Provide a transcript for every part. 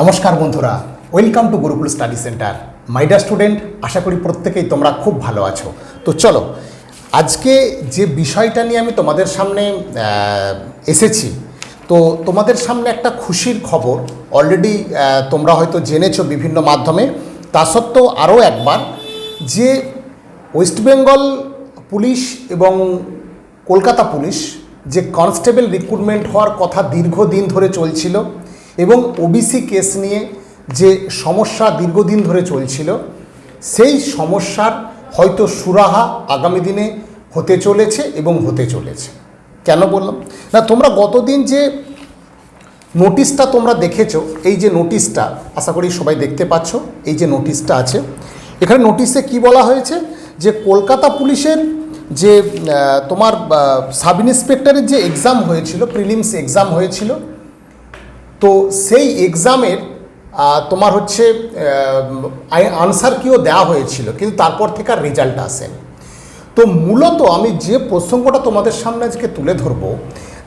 নমস্কার বন্ধুরা welcome to Gurukul study centre my dear student আশা করি প্রত্যেকেই তোমরা খুব ভালো আছো। তো চলো, আজকে যে বিষয়টা নিয়ে আমি তোমাদের সামনে এসেছি, তো তোমাদের সামনে একটা খুশির খবর অলরেডি তোমরা হয়তো জেনেছো বিভিন্ন মাধ্যমে। তা সত্ত্বেও আরও একবার, যে ওয়েস্ট বেঙ্গল পুলিশ এবং কলকাতা পুলিশ যে কনস্টেবল রিক্রুটমেন্ট হওয়ার কথা দীর্ঘদিন ধরে চলছিল এবং ওবিসি কেস নিয়ে যে সমস্যা দীর্ঘদিন ধরে চলছিল, সেই সমস্যার হয়তো সুরাহা আগামী দিনে হতে চলেছে এবং হতে চলেছে। কেন বললাম? না, তোমরা গতদিন যে নোটিশটা তোমরা দেখেছ, এই যে নোটিশটা আশা করি সবাই দেখতে পাচ্ছ, এই যে নোটিশটা আছে, এখানে নোটিশে কি বলা হয়েছে? যে কলকাতা পুলিশের যে তোমার সাব ইন্সপেক্টরের যে এক্সাম হয়েছিল প্রিলিমস এক্সাম হয়েছিল তো সেই এক্সামের তোমার হচ্ছে আনসার কিও দেওয়া হয়েছিল, কিন্তু তারপর থেকে আর রেজাল্ট আসেনি। তো মূলত আমি যে প্রসঙ্গটা তোমাদের সামনে আজকে তুলে ধরবো,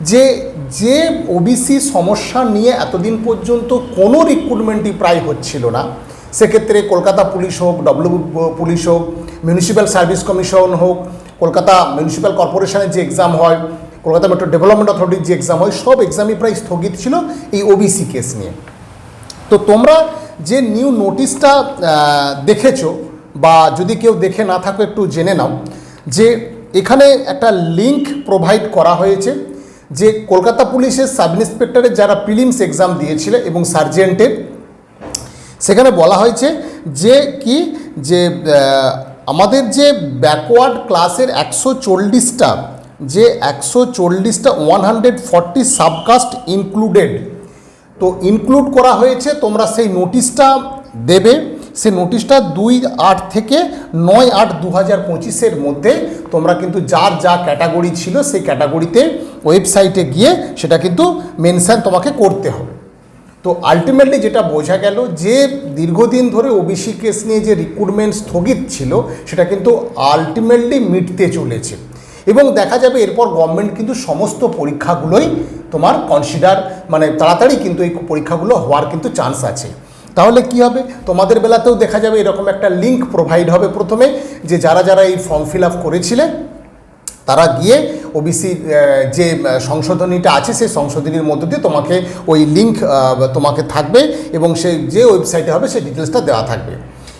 যে যে ওবিসি সমস্যা নিয়ে এতদিন পর্যন্ত কোনো রিক্রুটমেন্টই প্রায় হচ্ছিল না, সেক্ষেত্রে কলকাতা পুলিশ হোক ডব্লিউ পুলিশ হোক মিউনিসিপ্যাল সার্ভিস কমিশন হোক, কলকাতা মিউনিসিপ্যাল কর্পোরেশনের যে এক্সাম হয় কলকাতা মেট্রো ডেভেলপমেন্ট অথরিটির যে এক্সাম হয়, সব এক্সামই প্রায় স্থগিত ছিল এই ওবিসি কেস নিয়ে। তো তোমরা যে নিউ নোটিশটা দেখেছ বা যদি কেউ দেখে না থাকো, একটু জেনে নাও যে এখানে একটা লিংক প্রোভাইড করা হয়েছে যে কলকাতা পুলিশের সাব ইন্সপেক্টরের যারা প্রিলিমস এক্সাম দিয়েছিল এবং সার্জেন্টের সেখানে বলা হয়েছে যে কি, যে আমাদের যে ব্যাকওয়ার্ড ক্লাসের একশো চল্লিশটা যে একশো চল্লিশটা one hundred forty subcaste included তো ইনক্লুড করা হয়েছে, তোমরা সেই নোটিশটা দেবে। সেই নোটিশটা দুই আট থেকে নয় আট দু হাজার পঁচিশের মধ্যে তোমরা কিন্তু যার যা ক্যাটাগরি ছিল সেই ক্যাটাগরিতে ওয়েবসাইটে গিয়ে সেটা কিন্তু মেনশন তোমাকে করতে হবে। তো আলটিমেটলি যেটা বোঝা গেল যে দীর্ঘদিন ধরে ওবিসি কেস নিয়ে যে রিক্রুটমেন্ট স্থগিত ছিল, সেটা কিন্তু আলটিমেটলি মিটতে চলেছে। এবং দেখা যাবে এরপর গভর্নমেন্ট কিন্তু সমস্ত পরীক্ষাগুলোই তোমার কনসিডার মানে তাড়াতাড়ি কিন্তু এই পরীক্ষাগুলো হওয়ার কিন্তু চান্স আছে। তাহলে কি হবে? তোমাদের বেলাতেও দেখা যাবে এরকম একটা লিঙ্ক প্রোভাইড হবে প্রথমে, যে যারা যারা এই ফর্ম ফিল আপ করেছিলে, তারা গিয়ে ওবিসি যে সংশোধনীটা আছে, সেই সংশোধনীর মধ্য দিয়ে তোমাকে ওই লিঙ্ক তোমাকে থাকবে এবং সে যে ওয়েবসাইটে হবে, সেই ডিটেলসটা দেওয়া থাকবে।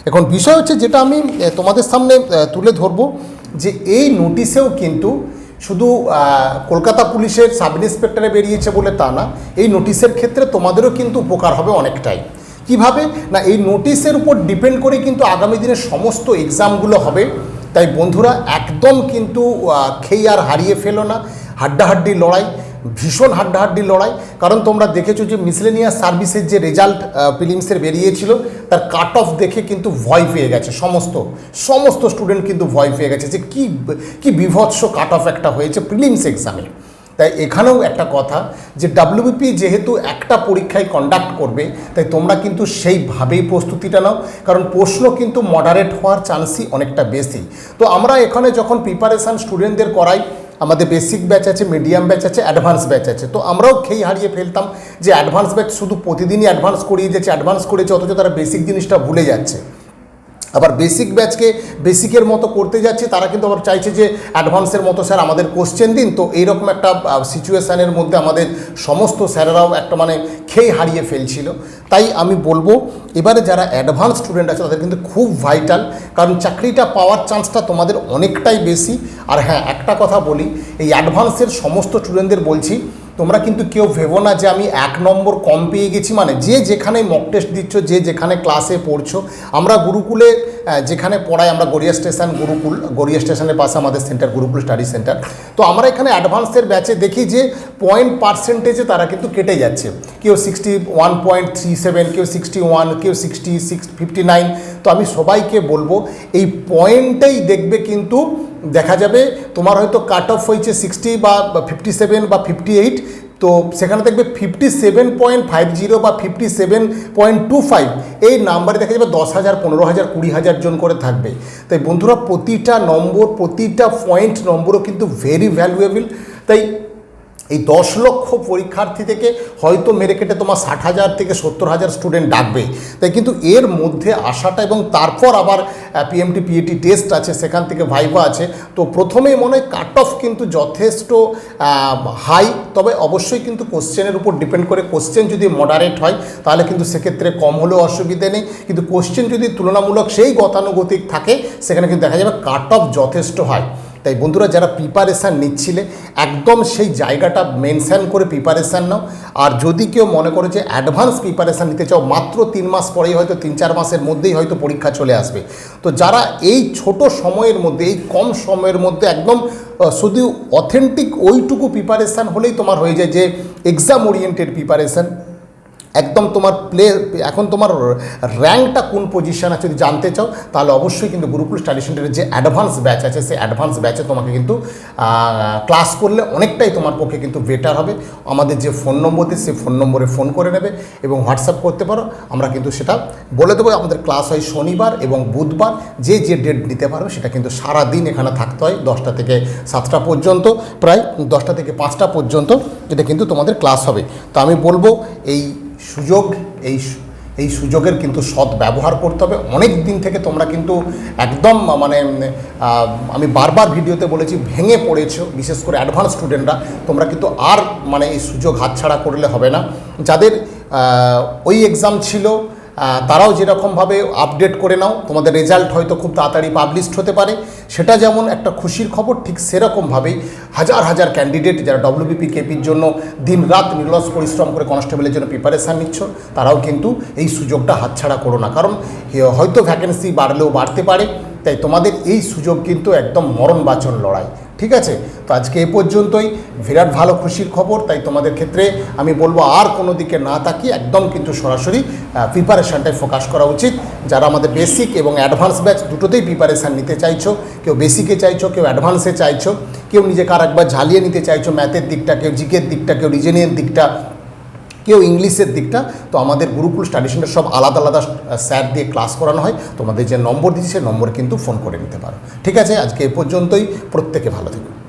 এখন বিষয় হচ্ছে যেটা আমি তোমাদের সামনে তুলে ধরবো। যে এই নোটিশেও কিন্তু শুধু কলকাতা পুলিশের সাব ইন্সপেক্টরে বেরিয়েছে বলে তা না, এই নোটিশের ক্ষেত্রে তোমাদেরও কিন্তু উপকার হবে অনেকটাই। কীভাবে? না, এই নোটিশের উপর ডিপেন্ড করে কিন্তু আগামী দিনের সমস্ত এক্সামগুলো হবে। তাই বন্ধুরা, একদম কিন্তু খেই আর হারিয়ে ফেলো না। হাড্ডাহাড্ডি লড়াই। ভীষণ হাড্ডাহাড্ডি লড়াই। কারণ তোমরা দেখেছ যে মিসলেনিয়াস সার্ভিসের যে রেজাল্ট ফিলিমসের বেরিয়েছিল, তার কাট অফ দেখে কিন্তু ভয় পেয়ে গেছে সমস্ত। সমস্ত স্টুডেন্ট কিন্তু ভয় পেয়ে গেছে যে কি কি বিভৎস কাট অফ একটা হয়েছে প্রিলিমস এক্সামে তাই এখানেও একটা কথা যে ডাব্লিউবিপি যেহেতু একটা পরীক্ষায় কন্ডাক্ট করবে, তাই তোমরা কিন্তু সেইভাবেই প্রস্তুতিটা নাও। কারণ প্রশ্ন কিন্তু মডারেট হওয়ার চান্সই অনেকটা বেশি। তো আমরা এখানে যখন প্রিপারেশান স্টুডেন্টদের করাই আমাদের বেসিক ব্যাচ আছে মিডিয়াম ব্যাচ আছে অ্যাডভান্স ব্যাচ আছে। তো আমরাও খেই হারিয়ে ফেলতাম যে অ্যাডভান্স ব্যাচ শুধু প্রতিদিনই অ্যাডভান্স করিয়ে যাচ্ছে অ্যাডভান্স করেছে, অথচ তারা বেসিক জিনিসটা ভুলে যাচ্ছে। আবার বেসিক ব্যাচকে বেসিকের মতো করতে যাচ্ছে, তারা কিন্তু আবার চাইছে যে অ্যাডভান্সের মতো স্যার আমাদের কোশ্চেন দিন। তো এইরকম একটা সিচুয়েশানের মধ্যে আমাদের সমস্ত স্যারেরাও একটা মানে খেয়ে হারিয়ে ফেলছিল। তাই আমি বলব, এবারে যারা অ্যাডভান্স স্টুডেন্ট আছে, তাদের কিন্তু খুব ভাইটাল কারণ চাকরিটা পাওয়ার চান্সটা তোমাদের অনেকটাই বেশি। আর হ্যাঁ একটা কথা বলি, এই অ্যাডভান্সের সমস্ত স্টুডেন্টদের বলছি তোমরা কিন্তু কেউ ভেবো না যে আমি এক নম্বর কম পেয়ে গেছি মানে যে যেখানে মক টেস্ট দিচ্ছ, যে যেখানে ক্লাসে পড়ছো। আমরা গুরুকুলে যেখানে পড়াই, আমরা গড়িয়া স্টেশন গুরুকুল, গড়িয়া স্টেশনের পাশে আমাদের সেন্টার গুরুকুল স্টাডি সেন্টার তো আমরা এখানে অ্যাডভান্সের ব্যাচে দেখি যে পয়েন্ট পার্সেন্টেজে তারা কিন্তু কেটে যাচ্ছে। কেউ sixty one point three seven কেউ সিক্সটি ওয়ান কেউ সিক্সটি সিক্স ফিফটি নাইন তো আমি সবাইকে বলব, এই পয়েন্টেই দেখবে কিন্তু দেখা যাবে। তোমার হয়তো কাট অফ হয়েছে সিক্সটি বা ফিফটি সেভেন বা ফিফটি এইট তো সেখানে দেখবে fifty seven point five zero বা fifty seven point two five এই নাম্বারে দেখা যাবে দশ হাজার, পনেরো হাজার, কুড়ি হাজার জন করে থাকবে। তাই বন্ধুরা, প্রতিটা নম্বর, প্রতিটা পয়েন্ট নম্বরও কিন্তু ভেরি ভ্যালুয়েবল তাই এই দশ লক্ষ পরীক্ষার্থী থেকে হয়তো মেরে কেটে তোমার ষাট হাজার থেকে সত্তর হাজার স্টুডেন্ট ডাকবে। তাই কিন্তু এর মধ্যে আসাটা এবং তারপর আবার পিএমটি পিএটি টেস্ট আছে, সেখান থেকে ভাইভা আছে। তো প্রথমেই মনে হয় কাট অফ কিন্তু যথেষ্ট হাই তবে অবশ্যই কিন্তু কোশ্চেনের উপর ডিপেন্ড করে কোশ্চেন যদি মডারেট হয়, তাহলে কিন্তু সেক্ষেত্রে কম হলেও অসুবিধে নেই। কিন্তু কোশ্চেন যদি তুলনামূলক সেই গতানুগতিক থাকে, সেখানে কিন্তু দেখা যাবে কাট অফ যথেষ্ট হয় তাই বন্ধুরা, যারা প্রিপারেশান নিচ্ছিলে, একদম সেই জায়গাটা মেনশান করে প্রিপারেশান নাও। আর যদি কেউ মনে করো যে অ্যাডভান্স প্রিপারেশান নিতে চাও, মাত্র তিন মাস পরেই হয়তো, তিন চার মাসের মধ্যেই হয়তো পরীক্ষা চলে আসবে। তো যারা এই ছোট সময়ের মধ্যে, এই কম সময়ের মধ্যে একদম শুধু অথেন্টিক ওইটুকু প্রিপারেশান হলেই তোমার হয়ে যায় যে এক্সাম ওরিয়েন্টেড প্রিপারেশান একদম তোমার প্লে এখন তোমার র্যাঙ্কটা কোন পজিশন আছে যদি জানতে চাও, তাহলে অবশ্যই কিন্তু গুরুকুল স্টাডি সেন্টারের যে অ্যাডভান্স ব্যাচ আছে, সেই অ্যাডভান্স ব্যাচে তোমাকে কিন্তু ক্লাস করলে অনেকটাই তোমার পক্ষে কিন্তু বেটার হবে। আমাদের যে ফোন নম্বর দিয়ে, সেই ফোন নম্বরে ফোন করে নেবে এবং হোয়াটসঅ্যাপ করতে পারো। আমরা কিন্তু সেটা বলে দেবো, আমাদের ক্লাস হয় শনিবার এবং বুধবার। যে যে ডেট নিতে পারো, সেটা কিন্তু সারা দিন এখানে থাকতে হয়, দশটা থেকে সাতটা পর্যন্ত, প্রায় দশটা থেকে পাঁচটা পর্যন্ত এটা কিন্তু তোমাদের ক্লাস হবে। তো আমি বলব, এই সুযোগ, এই এই সুযোগের কিন্তু সৎ ব্যবহার করতে হবে। অনেক দিন থেকে তোমরা কিন্তু একদম মানে আমি বারবার ভিডিওতে বলেছি, ভেঙে পড়েছ, বিশেষ করে অ্যাডভান্স স্টুডেন্টরা তোমরা কিন্তু আর মানে এই সুযোগ হাতছাড়া করলে হবে না। যাদের ওই এক্সাম ছিল তারাও যেরকমভাবে আপডেট করে নাও, তোমাদের রেজাল্ট হয়তো খুব তাড়াতাড়ি পাবলিশড হতে পারে। সেটা যেমন একটা খুশির খবর, ঠিক সেরকমভাবেই হাজার হাজার ক্যান্ডিডেট যারা ডব্লিউবিপি কেপির জন্য দিন রাত নির্লস পরিশ্রম করে কনস্টেবলের জন্য প্রিপারেশান নিচ্ছ, তারাও কিন্তু এই সুযোগটা হাতছাড়া করো না। কারণ হয়তো ভ্যাকেন্সি বাড়লেও বাড়তে পারে, তাই তোমাদের এই সুযোগ কিন্তু একদম মরণ বাচন লড়াই। ঠিক আছে? তো আজকে এ পর্যন্তই। বিরাট ভালো খুশির খবর, তাই তোমাদের ক্ষেত্রে আমি বলব আর কোনো দিকে না তাকিয়ে একদম কিন্তু সরাসরি প্রিপারেশানটাই ফোকাস করা উচিত। যারা আমাদের বেসিক এবং অ্যাডভান্স ব্যাচ দুটোতেই প্রিপারেশান নিতে চাইছো, কেউ বেসিকে চাইছো, কেউ অ্যাডভান্সে চাইছো, কেউ নিজেকে আর একবার ঝালিয়ে নিতে চাইছো ম্যাথের দিকটা, কেউ জিকের দিকটা, কেউ রিজেনিয়ার দিকটা কেউ ইংলিশের দিকটা, তো আমাদের গুরুকুল স্টাডি সেন্টার সব আলাদা আলাদা স্যার দিয়ে ক্লাস করানো হয়। তোমাদের যে নম্বর দিচ্ছি সেই নম্বর কিন্তু ফোন করে নিতে পারো। ঠিক আছে? আজকে এ পর্যন্তই। প্রত্যেকে ভালো থেকো।